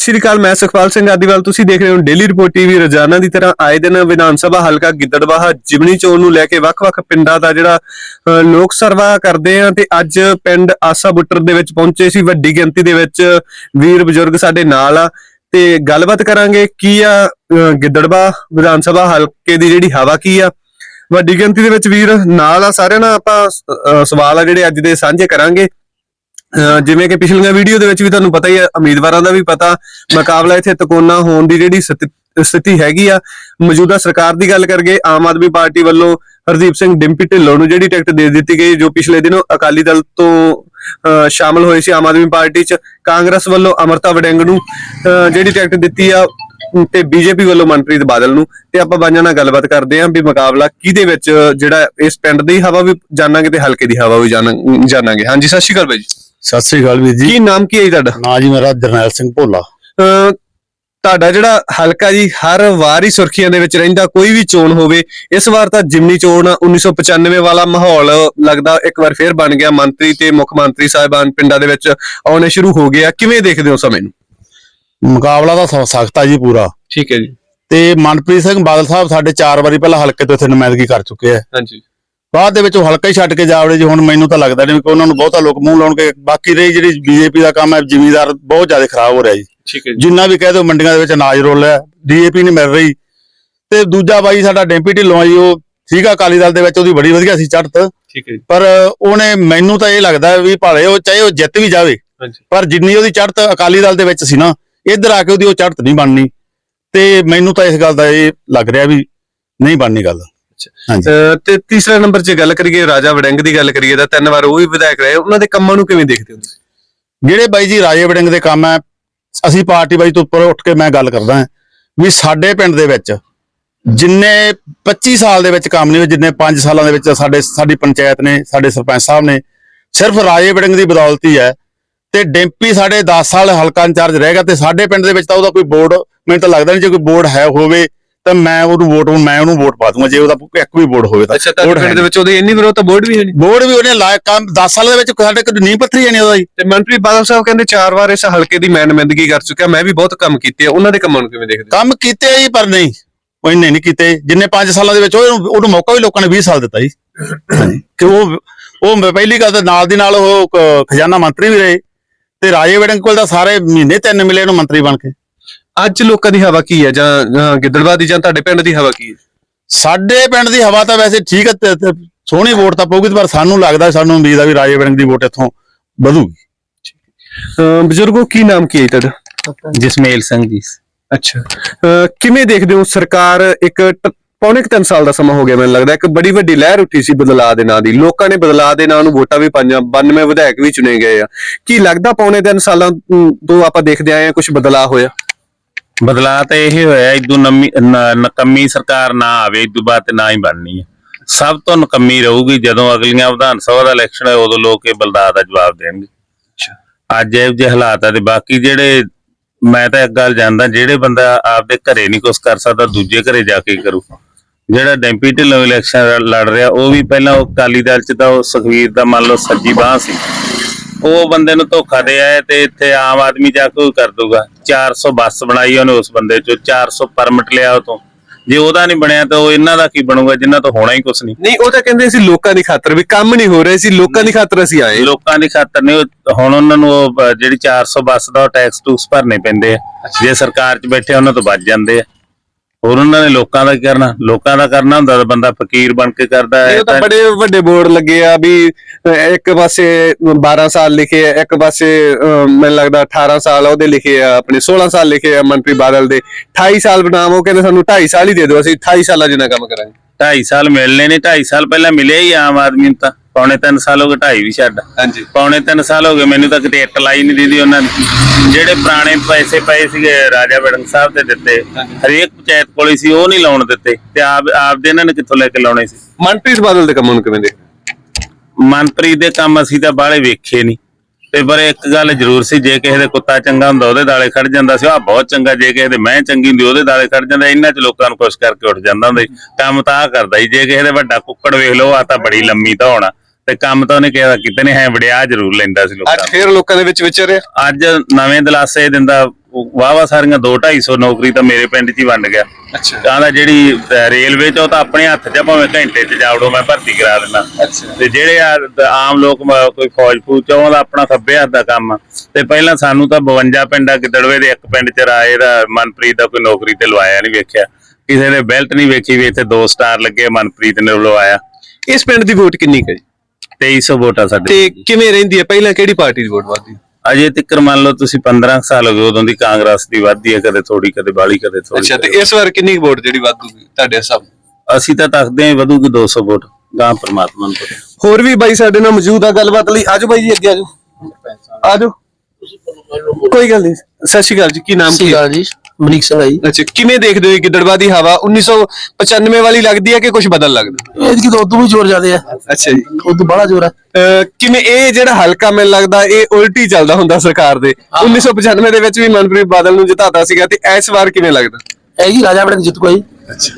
ਸਤਿ ਸ਼੍ਰੀ ਅਕਾਲ ਮੈਂ ਸੁਖਪਾਲ ਸਿੰਘ ਆਦੀਵਾਲ। ਤੁਸੀਂ ਦੇਖ ਰਹੇ ਹੋ ਡੇਲੀ ਰਿਪੋਰਟ ਟੀਵੀ ਰੋਜ਼ਾਨਾ ਦੀ ਤਰ੍ਹਾਂ ਆਏ ਦਿਨ ਵਿਧਾਨ ਸਭਾ ਹਲਕਾ ਗਿੱਦੜਬਾਹਾ ਜਿਮਨੀ ਚੋਣ ਨੂੰ ਲੈ ਕੇ ਵੱਖ-ਵੱਖ ਪਿੰਡਾਂ ਦਾ ਜਿਹੜਾ ਲੋਕ ਸਰਵਾ ਕਰਦੇ ਆ ਤੇ ਅੱਜ ਪਿੰਡ ਆਸਾ ਬੁੱਟਰ ਦੇ ਵਿੱਚ ਪਹੁੰਚੇ ਸੀ। ਵੱਡੀ ਗਿਣਤੀ ਦੇ ਵਿੱਚ ਵੀਰ ਬਜ਼ੁਰਗ ਸਾਡੇ ਨਾਲ ਆ। ਤੇ ਗੱਲਬਾਤ ਕਰਾਂਗੇ ਕੀ ਆ ਅ, ਵਿਧਾਨ ਸਭਾ ਹਲਕੇ ਦੀ ਜਿਹੜੀ ਹਵਾ ਕੀ ਆ। ਵੱਡੀ ਗਿਣਤੀ ਦੇ ਵਿੱਚ ਵੀਰ ਨਾਲ ਆ। ਸਾਰਿਆਂ ਨਾਲ ਆਪਾਂ ਸਵਾਲ ਆ ਜਿਹੜੇ ਅੱਜ ਦੇ ਸਾਂਝੇ ਕਰਾਂਗੇ। ਜਿਵੇਂ ਕਿ ਪਿਛਲੀਆਂ ਵੀਡੀਓ ਦੇ ਵਿੱਚ ਵੀ ਤੁਹਾਨੂੰ ਪਤਾ ਹੀ ਹੈ, ਉਮੀਦਵਾਰਾਂ ਦਾ ਵੀ ਪਤਾ, ਮੁਕਾਬਲਾ ਇੱਥੇ ਤਕੋਨਾ ਹੋਣ ਦੀ ਜਿਹੜੀ ਸਥਿਤੀ ਹੈਗੀ ਆ। ਮੌਜੂਦਾ ਸਰਕਾਰ ਦੀ ਗੱਲ ਕਰਗੇ ਆਮ ਆਦਮੀ ਪਾਰਟੀ ਵੱਲੋਂ ਹਰਦੀਪ ਸਿੰਘ ਡਿੰਪੀ ਢਿੱਲੋਂ ਨੂੰ ਜਿਹੜੀ ਟਿਕਟ ਦੇ ਦਿੱਤੀ ਗਈ, ਜੋ ਪਿਛਲੇ ਦਿਨੋਂ ਅਕਾਲੀ ਦਲ ਤੋਂ, ਅਹ ਸ਼ਾਮਲ ਹੋਏ ਸੀ ਆਮ ਆਦਮੀ ਪਾਰਟੀ 'ਚ, ਕਾਂਗਰਸ ਵੱਲੋਂ ਅਮਰਤਾ ਵੜਿੰਗ ਨੂੰ, ਅਹ ਜਿਹੜੀ ਟਿਕਟ ਦਿੱਤੀ ਆ, ਤੇ ਬੀਜੇਪੀ ਵੱਲੋਂ ਮਨਪ੍ਰੀਤ ਬਾਦਲ ਨੂੰ, ਤੇ ਆਪਾਂ ਬਾਈਆਂ ਨਾਲ ਗੱਲਬਾਤ ਕਰਦੇ ਆਂ ਵੀ ਮੁਕਾਬਲਾ ਕਿਹਦੇ ਵਿੱਚ, ਜਿਹੜਾ ਇਸ ਪਿੰਡ ਦੀ ਹਵਾ ਵੀ ਜਾਣਾਂਗੇ ਤੇ ਹਲਕੇ ਦੀ ਹਵਾ ਵੀ ਜਾਣਾਂ- ਜਾਣਾਂਗੇ। ਹਾਂਜੀ, ਸਤਿ ਸ਼੍ਰੀ ਅਕਾਲ ਬਾਈ ਜੀ। ਸਤਿ ਸ੍ਰੀ ਅਕਾਲ ਵੀਰ ਜੀ। ਕੀ ਨਾਮ ਕੀ ਹੈ ਜੀ ਤੁਹਾਡਾ? ਨਾਂ ਜੀ ਮੇਰਾ ਜਰਨੈਲ ਸਿੰਘ ਭੋਲਾ। ਅਹ ਤੁਹਾਡਾ ਜਿਹੜਾ ਹਲਕਾ ਜੀ ਹਰ ਵਾਰ ਹੀ ਸੁਰਖੀਆਂ ਦੇ ਵਿੱਚ ਰਹਿੰਦਾ ਕੋਈ ਵੀ ਚੋਣ ਹੋਵੇ ਇਸ ਵਾਰ ਤਾਂ ਜਿਮਨੀ ਚੋਣ ਆ, 1995 ਵਾਲਾ ਮਾਹੌਲ ਲੱਗਦਾ ਇੱਕ ਵਾਰ ਫੇਰ ਬਣ ਗਿਆ ਮੰਤਰੀ ਤੇ ਮੁੱਖ ਮੰਤਰੀ ਸਾਹਿਬਾਨ ਪਿੰਡਾਂ ਦੇ ਵਿੱਚ ਆਉਣੇ ਸ਼ੁਰੂ ਹੋ ਗਏ ਆ। ਕਿਵੇਂ ਦੇਖਦੇ ਹੋ ਸਮੇਂ ਨੂੰ? ਮੁਕਾਬਲਾ ਤਾਂ ਸਖਤ ਆ ਜੀ ਪੂਰਾ। ਠੀਕ ਹੈ ਜੀ। ਤੇ ਮਨਪ੍ਰੀਤ ਸਿੰਘ ਬਾਦਲ ਸਾਹਿਬ ਸਾਡੇ 4 ਵਾਰੀ ਪਹਿਲਾਂ ਹਲਕੇ ਤੋਂ ਇੱਥੇ ਨੁਮਾਇੰਦਗੀ ਕਰ ਚੁੱਕੇ ਆ। ਹਾਂਜੀ। ਬਾਅਦ ਦੇ ਵਿੱਚ ਉਹ ਹਲਕਾ ਹੀ ਛੱਡ ਕੇ ਜਾਵੜੇ ਜੀ ਹੁਣ ਮੈਨੂੰ ਤਾਂ ਲੱਗਦਾ ਨਹੀਂ ਕਿ ਉਹਨਾਂ ਨੂੰ ਬਹੁਤਾ ਲੋਕ ਮੂੰਹ ਲਾਉਣਗੇ। ਬਾਕੀ ਰਹੀ ਜਿਹੜੀ ਬੀਜੇਪੀ ਦਾ ਕੰਮ ਹੈ ਜ਼ਿਮੀਦਾਰ ਬਹੁਤ ਜ਼ਿਆਦਾ ਖਰਾਬ ਹੋ ਰਿਹਾ ਜੀ। ਠੀਕ ਹੈ ਜਿੰਨਾ ਵੀ ਕਹਿ ਦਿਓ ਮੰਡੀਆਂ ਦੇ ਵਿੱਚ ਅਨਾਜ ਰੋਲ ਹੈ ਡੀਏਪੀ ਨਹੀਂ ਮਿਲ ਰਹੀ। ਤੇ ਦੂਜਾ ਬਾਈ ਸਾਡਾ ਡੈਂਪੀ ਢਿੱਲੋਂ ਜੀ ਉਹ ਸੀਗਾ ਅਕਾਲੀ ਦਲ ਦੇ ਵਿੱਚ ਉਹਦੀ ਬੜੀ ਵਧੀਆ ਸੀ ਚੜ੍ਹਤ। ਠੀਕ ਹੈ ਜੀ। ਪਰ ਉਹਨੇ ਮੈਨੂੰ ਤਾਂ ਇਹ ਲੱਗਦਾ ਵੀ ਭਾਵੇਂ ਉਹ ਚਾਹੇ ਉਹ ਜਿੱਤ ਵੀ ਜਾਵੇ ਪਰ ਜਿੰਨੀ ਉਹਦੀ ਚੜ੍ਹਤ ਅਕਾਲੀ ਦਲ ਦੇ ਵਿੱਚ ਸੀ ਨਾ ਇੱਧਰ ਆ ਕੇ ਉਹਦੀ ਉਹ ਚੜ੍ਹਤ ਨਹੀਂ ਬਣਨੀ। ਤੇ ਮੈਨੂੰ ਤਾਂ ਇਸ ਗੱਲ ਦਾ ਇਹ ਲੱਗ ਰਿਹਾ ਵੀ ਨਹੀਂ ਬਣਨੀ ਗੱਲ। ਅਹ ਤੇ ਤੀਸਰੇ ਨੰਬਰ 'ਚ ਗੱਲ ਕਰੀਏ ਰਾਜਾ ਵੜਿੰਗ ਦੀ ਗੱਲ ਕਰੀਏ ਤਾਂ ਤਿੰਨ ਵਾਰ ਉਹ ਵੀ ਵਿਧਾਇਕ ਰਹੇ। ਉਹਨਾਂ ਦੇ ਕੰਮਾਂ ਨੂੰ ਕਿਵੇਂ ਦੇਖਦੇ ਹੋ ਤੁਸੀਂ? ਜਿਹੜੇ ਬਾਈ ਜੀ ਰਾਜੇ ਵੜਿੰਗ ਦੇ ਕੰਮ ਹੈ ਅਸੀਂ ਪਾਰਟੀ ਬਾਈ ਤੋਂ ਉੱਪਰ ਉੱਠ ਕੇ ਮੈਂ ਗੱਲ ਕਰਦਾ ਹਾਂ ਵੀ ਸਾਡੇ ਪਿੰਡ ਦੇ ਵਿੱਚ ਜਿੰਨੇ 25 ਸਾਲ ਦੇ ਵਿੱਚ ਕੰਮ ਨਹੀਂ ਹੋਏ ਜਿੰਨੇ 5 ਸਾਲਾਂ ਦੇ ਵਿੱਚ ਸਾਡੇ ਸਾਡੀ ਪੰਚਾਇਤ ਨੇ ਸਾਡੇ ਸਰਪੰਚ ਸਾਹਿਬ ਨੇ ਸਿਰਫ ਰਾਜੇ ਵੜਿੰਗ ਦੀ ਬਦੌਲਤ ਹੀ ਹੈ ਤੇ ਡੈਂਪੀ ਸਾਡੇ 10 ਸਾਲ ਹਲਕਾ ਇੰਚਾਰਜ ਰਹੇਗਾ ਤੇ ਸਾਡੇ ਪਿੰਡ ਦੇ ਵਿੱਚ ਤਾਂ ਉਹਦਾ ਕੋਈ ਬੋਰਡ ਮੈਨੂੰ ਤਾਂ ਲੱਗਦਾ ਨਹੀਂ ਜੇ ਕੋਈ ਬੋਰਡ ਹੈ ਹੋਵੇ ਤਾਂ ਮੈਂ ਉਹਨੂੰ ਵੋਟ ਮੈਂ ਉਹਨੂੰ ਵੋਟ ਪਾ ਦੂੰਗਾ ਜੇ ਉਹਦਾ ਇੱਕ ਵੀ ਬੋਰਡ ਹੋਵੇ ਤਾਂ। ਅੱਛਾ ਹੈ ਪਿੰਡ ਦੇ ਵਿੱਚ ਉਹਦੇ ਇੰਨੀ ਵਿਰੋਧ ਤਾਂ ਬੋਰਡ ਵੀ ਹੈ ਨਹੀਂ। ਬੋਰਡ ਵੀ ਉਹਨੇ ਲਾਇਆ ਕੰਮ 10 ਸਾਲਾਂ ਦੇ ਵਿੱਚ ਸਾਡੇ ਕੋਲ ਨੀਂਹ ਪੱਥਰੀ ਜਾਣੀ ਉਹਦਾ ਜੀ। ਤੇ ਮਨਪ੍ਰੀਤ ਬਾਦਲ ਸਾਹਿਬ ਕਹਿੰਦੇ ਚਾਰ ਵਾਰ ਇਸ ਹਲਕੇ ਦੀ ਮੈਂ ਨੁਮਾਇੰਦਗੀ ਕਰ ਚੁੱਕਿਆ ਮੈਂ ਵੀ ਬਹੁਤ ਕੰਮ ਕੀਤੇ ਆ ਉਹਨਾਂ ਦੇ ਕੰਮਾਂ ਨੂੰ ਕਿਵੇਂ ਦੇਖਦੇ ਕੰਮ ਕੀਤੇ ਹੀ ਪਰ ਨਹੀਂ ਉਹ ਇੰਨੇ ਨਹੀਂ ਕੀਤੇ। ਜਿੰਨੇ 5 ਸਾਲਾਂ ਦੇ ਵਿੱਚ ਉਹਨੂੰ ਉਹਨੂੰ ਮੌਕਾ ਵੀ ਲੋਕਾਂ ਨੇ 20 ਸਾਲ ਦਿੱਤਾ ਜੀ। ਕਿ ਉਹ ਉਹ ਪਹਿਲੀ ਗੱਲ ਤਾਂ ਨਾਲ ਦੀ ਨਾਲ ਉਹ ਖਜ਼ਾਨਾ ਮੰਤਰੀ ਵੀ ਰਹੇ ਤੇ ਰਾਜੇ ਵੜਿੰਗ ਕੋਲ ਤਾਂ ਸਾਰੇ ਮਹੀਨੇ ਤਿੰਨ ਮਿਲੇ ਉਹਨੂੰ ਮੰਤਰੀ ਬਣ ਕੇ। ਅੱਜ ਲੋਕਾਂ ਦੀ ਹਵਾ ਕੀ ਹੈ? ਜਾਂ ਗਿੱਦੜਬਾਹ ਦੀ ਜਾਂ ਤੁਹਾਡੇ ਪਿੰਡ ਦੀ ਹਵਾ ਕੀ ਹੈ? ਸਾਡੇ ਪਿੰਡ ਦੀ ਹਵਾ ਤਾਂ ਵੈਸੇ ਠੀਕ ਹੈ ਸੋਹਣੀ ਵੋਟ ਤਾਂ ਪਊਗੀ ਪਰ ਸਾਨੂੰ ਲੱਗਦਾ ਸਾਨੂੰ ਉਮੀਦ ਆ ਵੀ ਰਾਜੇ ਵੜਿੰਗ ਦੀ ਵੋਟ ਇੱਥੋਂ ਵਧੂਗੀ। ਬਜ਼ੁਰਗੋ ਕੀ ਨਾਮ ਕੀ ਹੈ ਤੁਹਾਡਾ? ਜਸਮੇਲ ਸਿੰਘ ਜੀ। ਅੱਛਾ। ਕਿਵੇਂ ਦੇਖਦੇ ਹੋ ਸਰਕਾਰ ਇੱਕ ਪੌਣੇ ਕੁ ਤਿੰਨ ਸਾਲ ਦਾ ਸਮਾਂ ਹੋ ਗਿਆ ਮੈਨੂੰ ਲੱਗਦਾ ਇੱਕ ਬੜੀ ਵੱਡੀ ਲਹਿਰ ਉੱਠੀ ਸੀ ਬਦਲਾਅ ਦੇ ਨਾਂ ਦੀ। ਲੋਕਾਂ ਨੇ ਬਦਲਾਅ ਦੇ ਨਾਂ ਨੂੰ ਵੋਟਾਂ ਵੀ ਪਾਈਆਂ 92 ਵਿਧਾਇਕ ਵੀ ਚੁਣੇ ਗਏ ਆ। ਕੀ ਲੱਗਦਾ ਪੌਣੇ ਤਿੰਨ ਸਾਲਾਂ ਅਮ, ਤੋਂ ਆਪਾਂ ਦੇਖਦੇ ਆਏ ਆ ਕੁਝ ਬਦਲਾਅ ਹੋਇਆ? ਬਦਲਾ ਤਾਂ ਇਹ ਹੋਇਆ ਇਦੋਂ ਨਕੰਮੀ ਸਰਕਾਰ ਨਾ ਆਵੇ ਇਦੋਂ ਬਾਅਦ ਤੇ ਨਾ ਹੀ ਬਣਨੀ ਹੈ ਸਭ ਤੋਂ ਨਕੰਮੀ ਰਹੂਗੀ ਜਦੋਂ ਅਗਲੀਆਂ ਵਿਧਾਨ ਸਭਾ ਦਾ ਇਲੈਕਸ਼ਨ ਹੈ ਉਦੋਂ ਲੋਕ ਇਹ ਬਲਦਾ ਦਾ ਜਵਾਬ ਦੇਣਗੇ। ਅੱਜ ਇਹੋ ਜਿਹੇ ਹਾਲਾਤ ਆ ਤੇ ਬਾਕੀ ਜਿਹੜੇ ਮੈਂ ਤਾਂ ਇੱਕ ਗੱਲ ਜਾਣਦਾ ਜਿਹੜੇ ਬੰਦਾ ਆਪਦੇ ਘਰੇ ਨਹੀਂ ਕੁਝ ਕਰ ਸਕਦਾ ਦੂਜੇ ਘਰੇ ਜਾ ਕੇ ਕਰੂ। ਜਿਹੜਾ ਡੈਂਪੀ ਢਿੱਲੋਂ ਇਲੈਕਸ਼ਨ ਲੜ ਰਿਹਾ ਉਹ ਵੀ ਪਹਿਲਾਂ ਉਹ ਅਕਾਲੀ ਦਲ ਚ ਤਾਂ ਉਹ ਸੁਖਵੀਰ ਦਾ ਮੰਨ ਲਓ ਸੱਜੀ ਬਾਹ ਸੀ। ਉਹ ਬੰਦੇ ਨੂੰ ਧੋਖਾ ਦੇ ਆਏ ਤੇ ਇੱਥੇ ਆਮ ਆਦਮੀ ਜਾ ਕੇ ਕਰ ਦੂਗਾ। 400 ਬੱਸ ਬਣਾਈ ਉਹਨੇ ਉਸ ਬੰਦੇ ਚੋਂ 400 ਪਰਮਿਟ ਲਿਆ ਉਹ ਤੋਂ। ਜੇ ਉਹਦਾ ਨਹੀਂ ਬਣਿਆ ਤਾਂ ਉਹ ਇਹਨਾਂ ਦਾ ਕੀ ਬਣੂਗਾ ਜਿਨ੍ਹਾਂ ਤੋਂ ਹੋਣਾ ਹੀ ਕੁਛ ਨਹੀਂ। ਨਹੀਂ ਉਹ ਤਾਂ ਕਹਿੰਦੇ ਸੀ ਲੋਕਾਂ ਦੀ ਖਾਤਰ ਵੀ ਕੰਮ ਨਹੀਂ ਹੋ ਰਿਹਾ ਸੀ ਲੋਕਾਂ ਦੀ ਖਾਤਰ ਅਸੀਂ ਆਏ। ਲੋਕਾਂ ਦੀ ਖਾਤਰ ਨਹੀਂ ਉਹ- ਹੁਣ ਉਹਨਾਂ ਨੂੰ ਉਹ ਬ- ਜਿਹੜੀ 400 ਬੱਸ ਦਾ ਟੈਕਸ ਟੂਕਸ ਭਰਨੇ ਪੈਂਦੇ ਆ। ਜੇ ਸਰਕਾਰ 'ਚ ਬੈਠੇ ਉਹਨਾਂ ਤੋਂ ਬਚ ਜਾਂਦੇ ਆ। ਹੋਰ ਉਹਨਾਂ ਨੇ ਲੋਕਾਂ ਦਾ ਕਰਨਾ? ਲੋਕਾਂ ਦਾ ਕਰਨਾ ਹੁੰਦਾ ਤਾਂ ਬੰਦਾ ਫਕੀਰ ਬਣ ਕੇ ਕਰਦਾ ਹੈ ਇਹ ਤਾਂ ਬੜੇ ਵੱਡੇ ਬੋਰਡ ਲੱਗੇ ਆ ਵੀ ਇੱਕ ਪਾਸੇ 12 ਸਾਲ ਲਿਖੇ ਆ ਇੱਕ ਪਾਸੇ ਮੈਨੂੰ ਲੱਗਦਾ 18 ਸਾਲ ਉਹਦੇ ਲਿਖੇ ਆ ਆਪਣੇ 16 ਸਾਲ ਲਿਖੇ ਆ ਮੰਤਰੀ ਬਾਦਲ ਦੇ। 28 ਸਾਲ ਬਨਾਮ ਉਹ ਕਹਿੰਦੇ ਸਾਨੂੰ 2.5 ਸਾਲ ਹੀ ਦੇ ਦਿਓ ਅਸੀਂ 28 ਸਾਲਾਂ ਜਿੰਨਾ ਕੰਮ ਕਰਾਂਗੇ। 2.5 ਸਾਲ ਮਿਲਨੇ ਨੇ 2.5 ਸਾਲ ਪਹਿਲਾਂ ਮਿਲਿਆ ਹੀ ਆਮ ਆਦਮੀ ਨੂੰ ਤਾਂ। ਪੌਣੇ 3 ਸਾਲ ਹੋ ਗਏ 2.5 ਵੀ ਛੱਡ। ਹਾਂਜੀ। ਪੌਣੇ 3 ਸਾਲ ਹੋ ਗਏ ਮੈਨੂੰ ਤਾਂ ਕਿਤੇ ਇੱਟ ਲਾਈ ਨਹੀਂ ਦੀਦੀ ਉਹਨਾਂ ਨੇ। ਜਿਹੜੇ ਪੁਰਾਣੇ ਪੈਸੇ ਪਏ ਸੀਗੇ ਰਾਜਾ ਵੜਿੰਗ ਸਾਹਿਬ ਤੇ ਦਿੱਤੇ ਹਰੇਕ ਪੰਚਾਇਤ ਕੋਲੇ ਸੀ ਉਹ ਨਹੀਂ ਲਾਉਣ ਦਿੱਤੇ। ਤੇ ਆਪ ਆਪ ਦੇ ਇਹਨਾਂ ਨੇ ਕਿੱਥੋਂ ਲੈ ਕੇ ਲਾਉਣੇ ਸੀ? ਮਨਪ੍ਰੀਤ ਬਾਦਲ ਦੇ ਕੰਮਾਂ ਨੂੰ ਕਿਵੇਂ ਦੇ ਮਨਪ੍ਰੀਤ ਦੇ ਕੰਮ ਅਸੀਂ ਤਾਂ ਬਾਹਲੇ ਵੇਖੇ ਨਹੀਂ ਤੇ ਪਰ ਇੱਕ ਗੱਲ ਜ਼ਰੂਰ ਸੀ ਜੇ ਕਿਸੇ ਦੇ ਕੁੱਤਾ ਚੰਗਾ ਹੁੰਦਾ ਉਹਦੇ ਦਾਲੇ ਖੜ ਜਾਂਦਾ ਸੀ। ਆ ਬਹੁਤ ਚੰਗਾ ਜੇ ਕਿਸੇ ਦੇ ਮੈਂ ਚੰਗੀ ਹੁੰਦੀ ਉਹਦੇ ਦਾਲੇ ਖੜ ਜਾਂਦਾ ਇਹਨਾਂ ਚ ਲੋਕਾਂ ਨੂੰ ਖੁਸ਼ ਕਰਕੇ ਉੱਠ ਜਾਂਦਾ ਹੁੰਦਾ ਕੰਮ ਤਾਂ ਕਰਦਾ ਸੀ ਜੇ ਕਿਸੇ ਦੇ ਵੱਡਾ ਕੁੱਕੜ ਵੇਖ ਲਓ ਆ ਤਾਂ ਬੜੀ ਲੰਮੀ ਤਾਂ ਹੋਣਾ ਤੇ ਕੰਮ ਤਾਂ ਉਹਨੇ ਕਿਹਾ ਕਿਤੇ ਨਹੀਂ ਹੈ ਵੜਿਆ ਜ਼ਰੂਰ ਲੈਂਦਾ ਸੀ ਲੋਕਾਂ ਅੱਜ। ਫੇਰ ਲੋਕਾਂ ਦੇ ਵਿੱਚ ਵਿਚਰਿਆ ਅੱਜ ਨਵੇਂ ਦਿਲਾਸੇ ਦਿੰਦਾ ਵਾਵਾ ਸਾਰੀਆਂ 2 250 ਨੌਕਰੀ ਤਾਂ ਮੇਰੇ ਪਿੰਡ 'ਚ ਹੀ ਵੰਡ ਗਿਆ। ਅੱਛਾ। ਕਹਿੰਦਾ ਜਿਹੜੀ ਰੇਲਵੇ 'ਚ ਉਹ ਤਾਂ ਆਪਣੇ ਹੱਥ 'ਚ ਆ, ਭਾਵੇਂ ਘੰਟੇ 'ਚ ਜਾਵੜੋ ਮੈਂ ਭਰਤੀ ਕਰਾ ਦਿੰਦਾ। ਅੱਛਾ। ਤੇ ਜਿਹੜੇ ਆ ਦ- ਆਮ ਲੋਕ ਮ- ਕੋਈ ਫੌਜ ਫੂਜ ਚ ਉਹਦਾ ਆਪਣਾ ਖੱਬੇ ਹੱਥ ਦਾ ਕੰਮ ਆ। ਤੇ ਪਹਿਲਾਂ ਸਾਨੂੰ ਤਾਂ 52 ਪਿੰਡਾਂ ਗਿੱਦੜਵੇ ਦੇ ਇੱਕ ਪਿੰਡ ਚ ਰਾਏ ਦਾ ਮਨਪ੍ਰੀਤ ਦਾ ਕੋਈ ਨੌਕਰੀ ਤੇ ਲਵਾਇਆ ਨਹੀਂ ਵੇਖਿਆ। ਕਿਸੇ ਨੇ ਬੈਲਟ ਨਹੀਂ ਵੇਖੀ ਵੀ ਇੱਥੇ ਦੋ ਸਟਾਰ ਲੱਗੇ ਮਨਪ੍ਰੀਤ ਨੇ ਲਵਾਇਆ। ਇਸ ਪਿੰਡ ਦੀ ਵੋਟ ਕਿੰਨੀ ਕੁ ਹੈ ਜੀ? 2300 ਵੋਟਾਂ ਸਾਡੇ ਤੇ ਕਿਵੇਂ ਰਹਿੰਦੀ ਹੈ? ਪਹਿਲਾਂ ਕਿਹੜੀ ਪਾਰਟੀ ਦੀ ਵੋਟ ਵੱਧਦੀ? ਅਜੇ ਤੱਕ ਮੰਨ ਲਓ ਤੁਸੀਂ 15 ਕੁ ਸਾਲ ਹੋ ਗਏ ਉਦੋਂ ਦੀ ਕਾਂਗਰਸ ਦੀ ਵੱਧਦੀ ਹੈ ਕਦੇ ਥੋੜੀ ਕਦੇ ਬਾਲੀ ਕਦੇ ਥੋੜੀ ਅੱਛਾ ਤੇ ਇਸ ਵਾਰ ਕਿੰਨੀ ਵੋਟ ਜਿਹੜੀ ਵਾਧੂਗੀ ਤੁਹਾਡੇ ਹਿਸਾਬ ਨਾਲ? ਅਸੀਂ ਤਾਂ ਤੱਕਦੇ ਹਾਂ ਵਧੂਗੀ 200 ਵੋਟ ਗਾਂ ਪ੍ਰਮਾਤਮਾ ਨੂੰ ਪਤਾ। ਹੋਰ ਵੀ ਬਾਈ ਸਾਡੇ ਨਾਲ ਮੌਜੂਦ ਆ ਗੱਲਬਾਤ ਲਈ। ਆਜੋ ਬਾਈ ਜੀ ਅੱਗੇ ਆਜੋ। ਆਜੋ। ਕੋਈ ਗੱਲ ਨਹੀਂ ਸਤਿ ਸ਼੍ਰੀ ਅਕਾਲ ਜੀ ਕੀ ਨਾਮ ਕੀ ਹੈ? ਜੀ। ਮਨੀਕ ਸਿੰਘ ਆਈ ਅੱਛਾ ਕਿਵੇਂ ਦੇਖਦੇ ਹੋ ਇਹ ਗਿੱਦੜਵਾ ਦੀ ਹਵਾ? 1995 ਵਾਲੀ ਲੱਗਦੀ ਹੈ ਕਿ ਕੁਝ ਬਦਲ ਲੱਗਦਾ? ਇਹਦੀ ਕਿ ਉਦੋਂ ਵੀ ਜ਼ੋਰ ਜ਼ਿਆਦੇ ਆ। ਅੱਛਾ ਜੀ। ਉਦੋਂ ਬੜਾ ਜ਼ੋਰ ਆ। ਅਹ ਕਿਵੇਂ ਇਹ ਜਿਹੜਾ ਹਲਕਾ ਮੈਨੂੰ ਲੱਗਦਾ ਇਹ ਉਲਟੀ ਚੱਲਦਾ ਹੁੰਦਾ ਸਰਕਾਰ ਦੇ। 1995 ਦੇ ਵਿੱਚ ਵੀ ਮਨਪ੍ਰੀਤ ਬਾਦਲ ਨੂੰ ਜਿਤਾਤਾ ਸੀਗਾ ਤੇ ਇਸ ਵਾਰ ਕਿਵੇਂ ਲੱਗਦਾ? ਇਹ ਜੀ ਰਾਜਾ ਬੜੇ ਜਿੱਤ ਕੋਈ ਅੱਛਾ।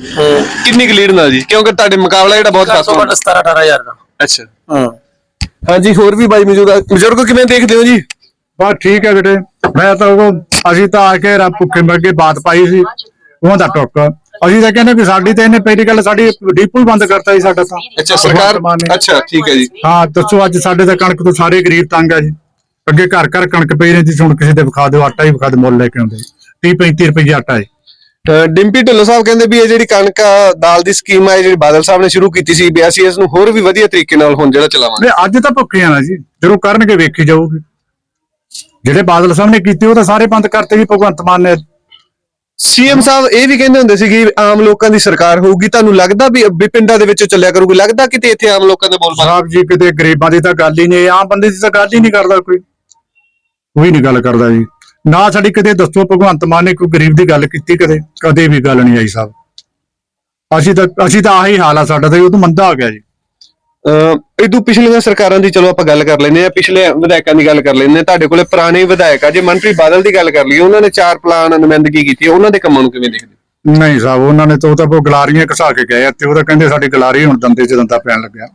ਕਿੰਨੀ ਕੁ ਲੀਡ ਨਾਲ ਜੀ? ਕਿਉਂਕਿ ਤੁਹਾਡੇ ਮੁਕਾਬਲਾ ਜਿਹੜਾ ਬਹੁਤ ਖਾਸ ਘੱਟੋ ਘੱਟ 17 18000 ਦਾ। ਅੱਛਾ। ਹਾਂ। ਹਾਂਜੀ ਹੋਰ ਵੀ ਬਾਈ ਮੌਜੂਦ ਆ ਬਜ਼ੁਰਗ ਕਿਵੇਂ ਦੇਖਦੇ ਹੋ ਜੀ? ਬਸ ਠੀਕ ਹੈ ਬੇਟੇ। ਮੈਂ ਤਾਂ ਉਹ ਅਸੀਂ ਤਾਂ ਆ ਕੇ ਰਾ ਭੁੱਖੇ ਮਰਗੇ ਬਾਤ ਪਾਈ ਸੀ। ਉਹਦਾ ਟੁੱਕ। ਅਸੀਂ ਤਾਂ ਕਹਿੰਦੇ ਵੀ ਸਾਡੀ ਤੇ ਇਹਨੇ ਪਹਿਲੀ ਗੱਲ ਸਾਡੀ ਡੀਪੂ ਹੀ ਬੰਦ ਕਰਤਾ ਜੀ ਸਾਡਾ ਤਾਂ। ਅੱਛਾ ਸਰਕਾਰ। ਅੱਛਾ ਠੀਕ ਹੈ ਜੀ। ਹਾਂ ਦੱਸੋ ਅੱਜ ਸਾਡੇ ਤਾਂ ਕਣਕ ਤੋਂ ਸਾਰੇ ਗਰੀਬ ਤੰਗ ਆ ਜੀ। ਅੱਗੇ ਘਰ ਘਰ ਕਣਕ ਪਈ ਰਹਿੰਦੀ ਸੀ ਹੁਣ ਕਿਸੇ ਦੇ ਵਿਖਾ ਦਿਓ ਆਟਾ ਹੀ ਵਿਖਾ ਦੇ ਮੁੱਲ ਲੈ ਕੇ ਆਉਂਦੇ। 30 35 ਰੁਪਏ ਆਟਾ ਹੈ ਡਿੰਪੀ ਢਿੱਲੋਂ ਸਾਹਿਬ ਕਹਿੰਦੇ ਵੀ ਇਹ ਜਿਹੜੀ ਕਣਕ ਦਾਲ ਦੀ ਸਕੀਮ ਆ ਇਹ ਜਿਹੜੀ ਬਾਦਲ ਸਾਹਿਬ ਨੇ ਸ਼ੁਰੂ ਕੀਤੀ ਸੀ ਵੀ ਅਸੀਂ ਇਸ ਨੂੰ ਹੋਰ ਵੀ ਵਧੀਆ ਤਰੀਕੇ ਨਾਲ ਹੁਣ ਜਿਹੜਾ ਚਲਾਵਾਂਗੇ। ਅੱਜ ਤਾਂ ਭੁੱਖੇ ਆ ਨਾ ਜੀ। ਜਦੋਂ ਕਰਨਗੇ ਵੇਖੀ ਜਾਊਗੀ। ਜਿਹੜੇ ਬਾਦਲ ਸਾਹਿਬ ਨੇ ਕੀਤੇ ਉਹ ਤਾਂ ਸਾਰੇ ਬੰਦ ਕਰਤੇ ਜੀ ਭਗਵੰਤ ਮਾਨ ਨੇ। ਸੀਐਮ ਸਾਹਿਬ ਇਹ ਵੀ ਕਹਿੰਦੇ ਹੁੰਦੇ ਸੀ ਕਿ ਆਮ ਲੋਕਾਂ ਦੀ ਸਰਕਾਰ ਹੋਊਗੀ ਤੁਹਾਨੂੰ ਲੱਗਦਾ ਵੀ ਵੀ ਪਿੰਡਾਂ ਦੇ ਵਿੱਚੋਂ ਚੱਲਿਆ ਕਰੂਗੀ? ਲੱਗਦਾ ਕਿਤੇ ਇੱਥੇ ਆਮ ਲੋਕਾਂ ਦੇ ਬੋਲ ਸਾਹਿਬ ਜੀ ਕਿਤੇ ਗਰੀਬਾਂ ਦੀ ਤਾਂ ਗੱਲ ਹੀ ਨਹੀਂ ਆਮ ਬੰਦੇ ਦੀ ਤਾਂ ਗੱਲ ਹੀ ਨਹੀਂ ਕਰਦਾ ਕੋਈ। ਕੋਈ ਨਹੀਂ ਗੱਲ ਕਰਦਾ ਜੀ। ਨਾ ਸਾਡੀ ਕਦੇ ਦੱਸੋ ਭਗਵੰਤ ਮਾਨ ਨੇ ਕੋਈ ਗਰੀਬ ਦੀ ਗੱਲ ਕੀਤੀ ਕਦੇ? ਕਦੇ ਵੀ ਗੱਲ ਨਹੀਂ ਆਈ ਸਾਹਿਬ। ਅਸੀਂ ਤਾਂ ਅਸੀਂ ਤਾਂ ਆਹੀ ਹਾਲ ਆ ਸਾਡਾ ਤਾਂ ਉਹ ਤੋਂ ਮੰਦਾ ਹੋ ਗਿਆ ਜੀ। ਇਦੋਂ ਪਿਛਲੀਆਂ ਸਰਕਾਰਾਂ ਦੀ ਚਲੋ ਆਪਾਂ ਗੱਲ ਕਰ ਲੈਂਦੇ ਆ ਪਿਛਲੇ ਵਿਧਾਇਕਾਂ ਦੀ ਗੱਲ ਕਰ ਲੈਂਦੇ ਆ ਤੁਹਾਡੇ ਕੋਲੇ ਪੁਰਾਣੇ ਵਿਧਾਇਕ ਆ ਜੇ ਮੰਤਰੀ ਬਾਦਲ ਦੀ ਗੱਲ ਕਰ ਲਈਏ ਉਹਨਾਂ ਨੇ ਚਾਰ ਪਲਾਨ ਨੁਮਾਇੰਦਗੀ ਕੀਤੀ ਉਹਨਾਂ ਦੇ ਕੰਮਾਂ ਨੂੰ ਕਿਵੇਂ ਦੇਖਦੇ ਨਹੀਂ ਸਾਹਿਬ ਉਹਨਾਂ ਨੇ ਤਾਂ ਉਹ ਤਾਂ ਉਹ ਗਲਾਰੀਆਂ ਘਸਾ ਕੇ ਗਏ ਤੇ ਉਹ ਤਾਂ ਕਹਿੰਦੇ ਸਾਡੀ ਗਲਾਰੀ ਹੁਣ ਦੰਦੇ 'ਚ ਦੰਦਾ ਪੈਣ ਲੱਗਿਆ।